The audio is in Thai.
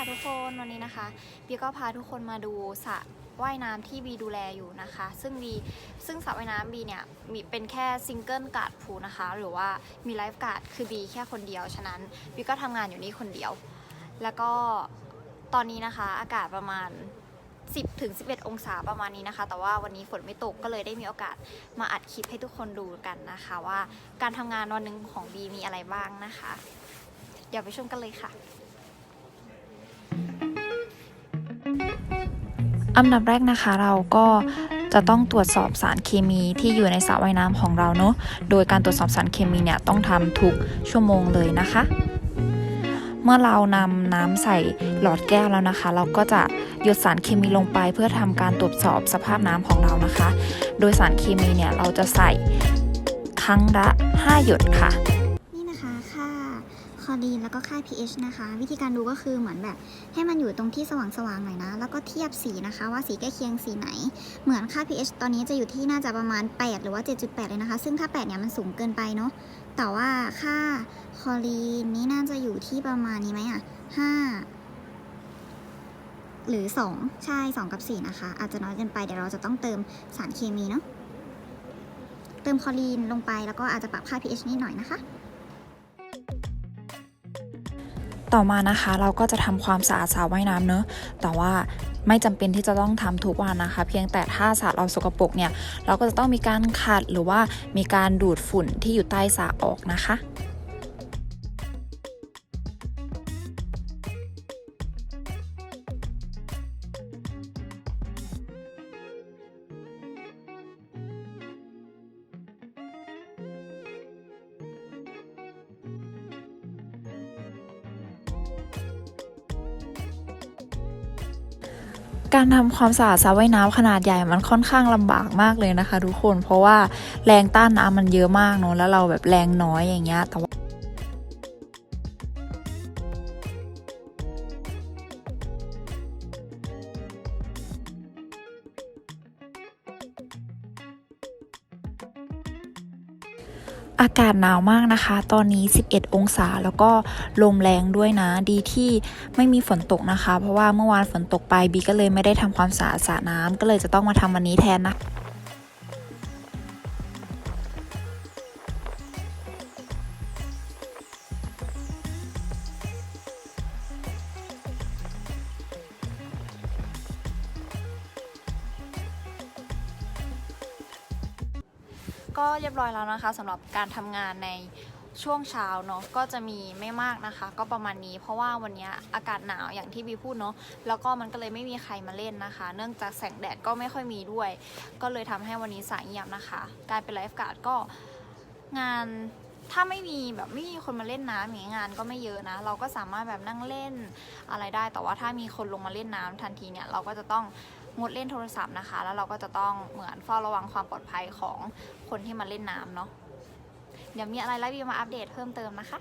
ค่ะทุกคนวันนี้นะคะบีก็พาทุกคนมาดูสระว่ายน้ำที่บีดูแลอยู่นะคะ ซึ่งบีซึ่งสระว่ายน้ำบีเนี่ยมีเป็นแค่ซิงเกิลการ์ดพูลนะคะ หรือว่ามีไลฟ์การ์ดคือบีแค่คนเดียว ฉะนั้นบีก็ทำงานอยู่นี่คนเดียว แล้วก็ตอนนี้นะคะอากาศประมาณ 10ถึง11 องศาประมาณนี้นะคะ แต่ว่าวันนี้ฝนไม่ตกก็เลยได้มีโอกาสมาอัดคลิปให้ทุกคนดูกันนะคะ ว่าการทำงานวันหนึ่งของบีมีอะไรบ้างนะคะ เดี๋ยวไปชมกันเลยค่ะ อันดับแรกนะคะเราก็จะต้องตรวจสอบสารเคมีที่อยู่ในสระว่ายน้ำของเราเนอะโดยการตรวจสอบสารเคมีเนี่ยต้องทำทุกชั่วโมงเลยนะคะ เมื่อเรานำน้ำใส่หลอดแก้วแล้วนะคะ เราก็จะหยดสารเคมีลงไปเพื่อทำการตรวจสอบสภาพน้ำของเรานะคะ โดยสารเคมีเนี่ยเราจะใส่ครั้งละ 5 หยดค่ะ คอรีนแล้วก็ค่า pH นะคะ วิธีการดูก็คือเหมือนแบบให้มันอยู่ตรงที่สว่างๆหน่อยนะ แล้วก็เทียบสีนะคะว่าสีใกล้เคียงสีไหน เหมือนค่า pH ตอนนี้จะอยู่ที่น่าจะประมาณ 8 หรือว่า 7.8 เลยนะคะ ซึ่งถ้า 8 เนี่ยมันสูงเกินไปเนาะแต่ว่าค่าคอรีนนี้น่าจะอยู่ที่ประมาณนี้ไหมอะ5หรือ 2 ใช่ 2 กับ 4 นะคะ อาจจะน้อยเกินไป เดี๋ยวเราจะต้องเติมสารเคมีเนาะเติมคลอรีนลงไปแล้วก็อาจจะปรับค่า pH นิดหน่อยนะคะ ต่อมานะคะเราก็จะทำความสะอาดสระว่ายน้ำเนอะแต่ว่าไม่จำเป็นที่จะต้องทำทุกวันนะคะ เพียงแต่ถ้าสระเราสกปรกเนี่ย เราก็จะต้องมีการขัดหรือว่ามีการดูดฝุ่นที่อยู่ใต้สระออกนะคะ การทำความสะอาดสระว่ายน้ำขนาดใหญ่มันค่อนข้างลำบากมากเลยนะคะ ทุกคนเพราะว่าแรงต้านน้ำมันเยอะมากเนาะแล้วเราแบบแรงน้อยอย่างเงี้ยแต่ว่า อากาศหนาวมากนะคะ ตอนนี้ 11 องศาแล้วก็ลมแรงด้วยนะ ดีที่ไม่มีฝนตกนะคะ เพราะว่าเมื่อวานฝนตกไปบีก็เลยไม่ได้ทำความสะอาดสระน้ำก็เลยจะต้องมาทำวันนี้แทนนะ ก็เรียบร้อยแล้วนะคะสำหรับการทำงานในช่วงเช้าเนาะก็จะมีไม่มากนะคะ ก็ประมาณนี้เพราะว่าวันนี้อากาศหนาวอย่างที่บีพูดเนาะแล้วก็มันก็เลยไม่มีใครมาเล่นนะคะ เนื่องจากแสงแดดก็ไม่ค่อยมีด้วย ก็เลยทำให้วันนี้สายเงียบนะคะ การเป็นไลฟ์การ์ดก็งานถ้าไม่มีแบบไม่มีคนมาเล่นน้ำอย่างเงี้ยงานก็ไม่เยอะนะ เราก็สามารถแบบนั่งเล่นอะไรได้แต่ว่าถ้ามีคนลงมาเล่นน้ำทันทีเนี่ยเราก็จะต้อง งดเล่นโทรศัพท์นะคะ แล้วเราก็จะต้องเหมือนเฝ้าระวังความปลอดภัยของคนที่มาเล่นน้ำเนาะเดี๋ยวมีอะไรไลฟ์วิวมาอัปเดตเพิ่มเติมนะคะ